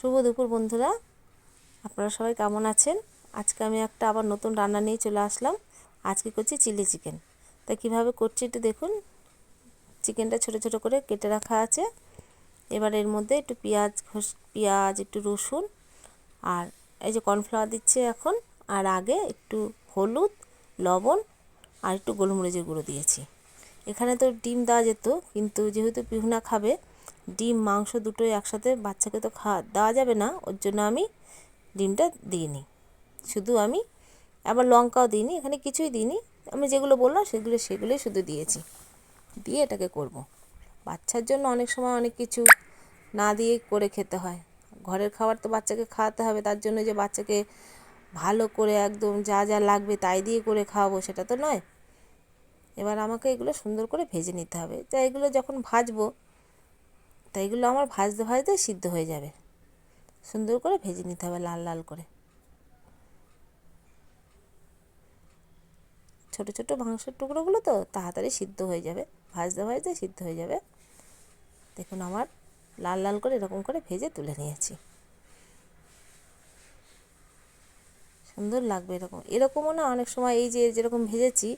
শুভ দুপুর বন্ধুরা। আপনারা সবাই কেমন আছেন? আজকে আমি একটা আবার নতুন রান্না নিয়ে চলে আসলাম। আজকে করছি চিলি চিকেন। তা কীভাবে করছি একটু দেখুন। চিকেনটা ছোট ছোট করে কেটে রাখা আছে। এবার এর মধ্যে একটু পেঁয়াজ ঘষ, পেঁয়াজ, একটু রসুন আর এই যে কর্নফ্লাওয়ার দিচ্ছে এখন। আর আগে একটু হলুদ, লবণ আর একটু গোলমরিচের গুঁড়ো দিয়েছি। এখানে তো ডিম দেওয়া যেত, কিন্তু যেহেতু পিহুনা খাবে ডিম, মাংস দুটোই একসাথে বাচ্চাকে তো খাওয়া দেওয়া যাবে না। ওর জন্য আমি ডিমটা দিইনি। শুধু আমি আবার লঙ্কাও দিইনি, এখানে কিছুই দিইনি। আমি যেগুলো বললাম সেগুলো, সেগুলোই শুধু দিয়েছি। দিয়ে এটাকে করব। বাচ্চার জন্য অনেক সময় অনেক কিছু না দিয়ে করে খেতে হয়। ঘরের খাবার তো বাচ্চাকে খাওয়াতে হবে, তার জন্য যে বাচ্চাকে ভালো করে একদম যা যা লাগবে তাই দিয়ে করে খাওয়াবো, সেটা তো নয়। এবার আমাকে এগুলো সুন্দর করে ভেজে নিতে হবে। তা এগুলো যখন ভাজবো তাই এগুলো আমার ভাজতে ভাজতে সিদ্ধ হয়ে যাবে। সুন্দর করে ভেজে নিতে হবে লাল লাল করে। ছোট ছোট মাংসের টুকরোগুলো তো তাড়াতাড়ি সিদ্ধ হয়ে যাবে, ভাজতে ভাজতে সিদ্ধ হয়ে যাবে। দেখুন আমার লাল লাল করে এরকম করে ভেজে তুলে নিয়েছি। সুন্দর লাগবে এরকম। এরকমও না অনেক সময় এই যে যেরকম ভেজেছি,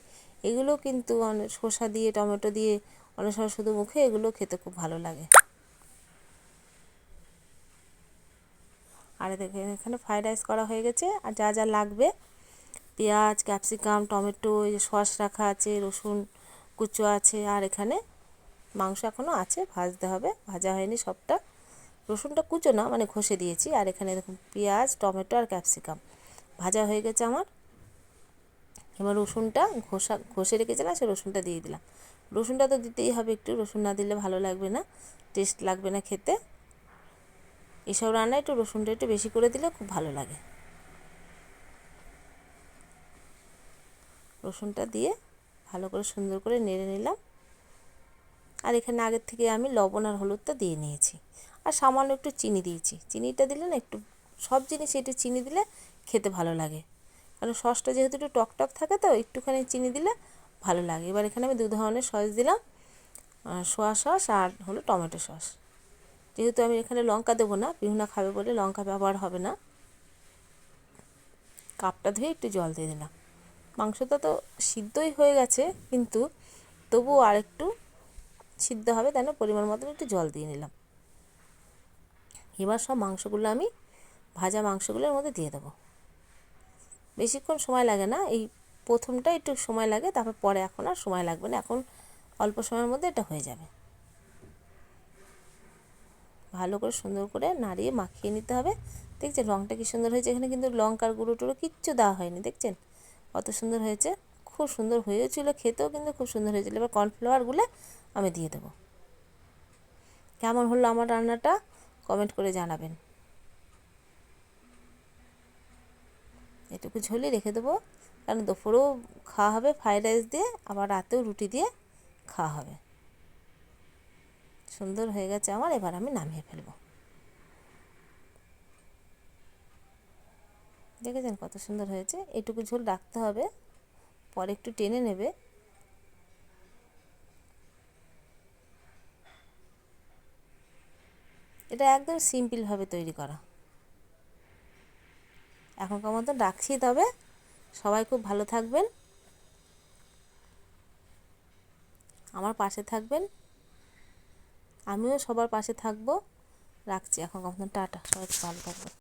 এগুলো কিন্তু অনেক শসা দিয়ে, টমেটো দিয়ে, অনেক সময় শুধু মুখে এগুলো খেতে খুব ভালো লাগে। দেখেন, এখানে ফ্রাইড রাইস করা হয়ে গেছে। আর যা যা লাগবে, পেঁয়াজ ক্যাপসিকাম টমেটো সস রাখা আছে, রসুন কুচো আছে, আর এখানে মাংস এখনও আছে, ভাজতে হবে। ভাজা হয়নি সবটা। রসুনটা কুচো না মানে ঘষে দিয়েছি। আর এখানে দেখুন, পেঁয়াজ টমেটো আর ক্যাপসিকাম ভাজা হয়ে গেছে আমার। এবার রসুনটা ঘষা, ঘষে রেখেছিলাম, সে রসুনটা দিয়ে দিলাম। রসুনটা তো দিতেই হবে একটু। রসুন না দিলে ভালো লাগবে না টেস্ট লাগবে না খেতে। এসব রান্নায় একটু রসুনটা একটু বেশি করে দিলে খুব ভালো লাগে। রসুনটা দিয়ে ভালো করে সুন্দর করে নেড়ে নিলাম। আর এখানে আগের থেকে আমি লবণ আর হলুদটা দিয়ে নিয়েছি। আর সামান্য একটু চিনি দিয়েছি। চিনিটা দিলে না একটু সব জিনিসে একটু চিনি দিলে খেতে ভালো লাগে। কারণ সসটা যেহেতু একটু টক টক থাকে তো একটুখানি চিনি দিলে ভালো লাগে। এবার এখানে আমি দু ধরনের সস দিলাম। সোয়া সস আর হলো টমেটো সস। যেহেতু আমি এখানে লঙ্কা দেবো না, পিহুনা খাবে বলে লঙ্কা ব্যবহার হবে না। কাপটা ধুয়ে একটু জল দিয়ে দিলাম। মাংসটা তো সিদ্ধই হয়ে গেছে, কিন্তু তবুও আরেকটু সিদ্ধ হবে, তাই না? পরিমাণ মতন একটু জল দিয়ে নিলাম। এবার সব মাংসগুলো আমি, ভাজা মাংসগুলোর মধ্যে দিয়ে দেবো। বেশিক্ষণ সময় লাগে না, এই প্রথমটা একটু সময় লাগে, তারপর পরে এখন আর সময় লাগবে না, এখন অল্প সময়ের মধ্যে এটা হয়ে যাবে। ভালো করে সুন্দর করে নাড়িয়ে মাখিয়ে নিতে হবে। দেখছেন রঙটা কি সুন্দর হয়েছে? এখানে কিন্তু লঙ্কার গুঁড়ো টুড়ো কিচ্ছু দেওয়া হয়নি, দেখছেন? কত সুন্দর হয়েছে। খুব সুন্দর হয়েছিল খেতেও কিন্তু খুব সুন্দর হয়েছিল। এবার কর্নফ্লাওয়ারগুলো আমি দিয়ে দেবো। কেমন হলো আমার রান্নাটা? কমেন্ট করে জানাবেন। এটুকু ঝোলই রেখে দেবো। কারণ দুপুরেও খাওয়া হবে, ফ্রাইড রাইস দিয়ে, আবার রাতেও রুটি দিয়ে খাওয়া হবে। সুন্দর হয়ে গেছে আমার, এবার আমি নামিয়ে ফেলব। দেখেছেন কত সুন্দর হয়েছে? এটুকু ঝোল রাখতে হবে, পরে একটু টেনে নেবে। এটা একদম সিম্পলভাবে তৈরি করা। এখনকার মতন রাখছি, তবে সবাই খুব ভালো থাকবেন। আমার পাশে থাকবেন। আমিও সবার পাশে থাকব। রাখছি এখন কখন টাটা সবাই ভালো থাকবেন।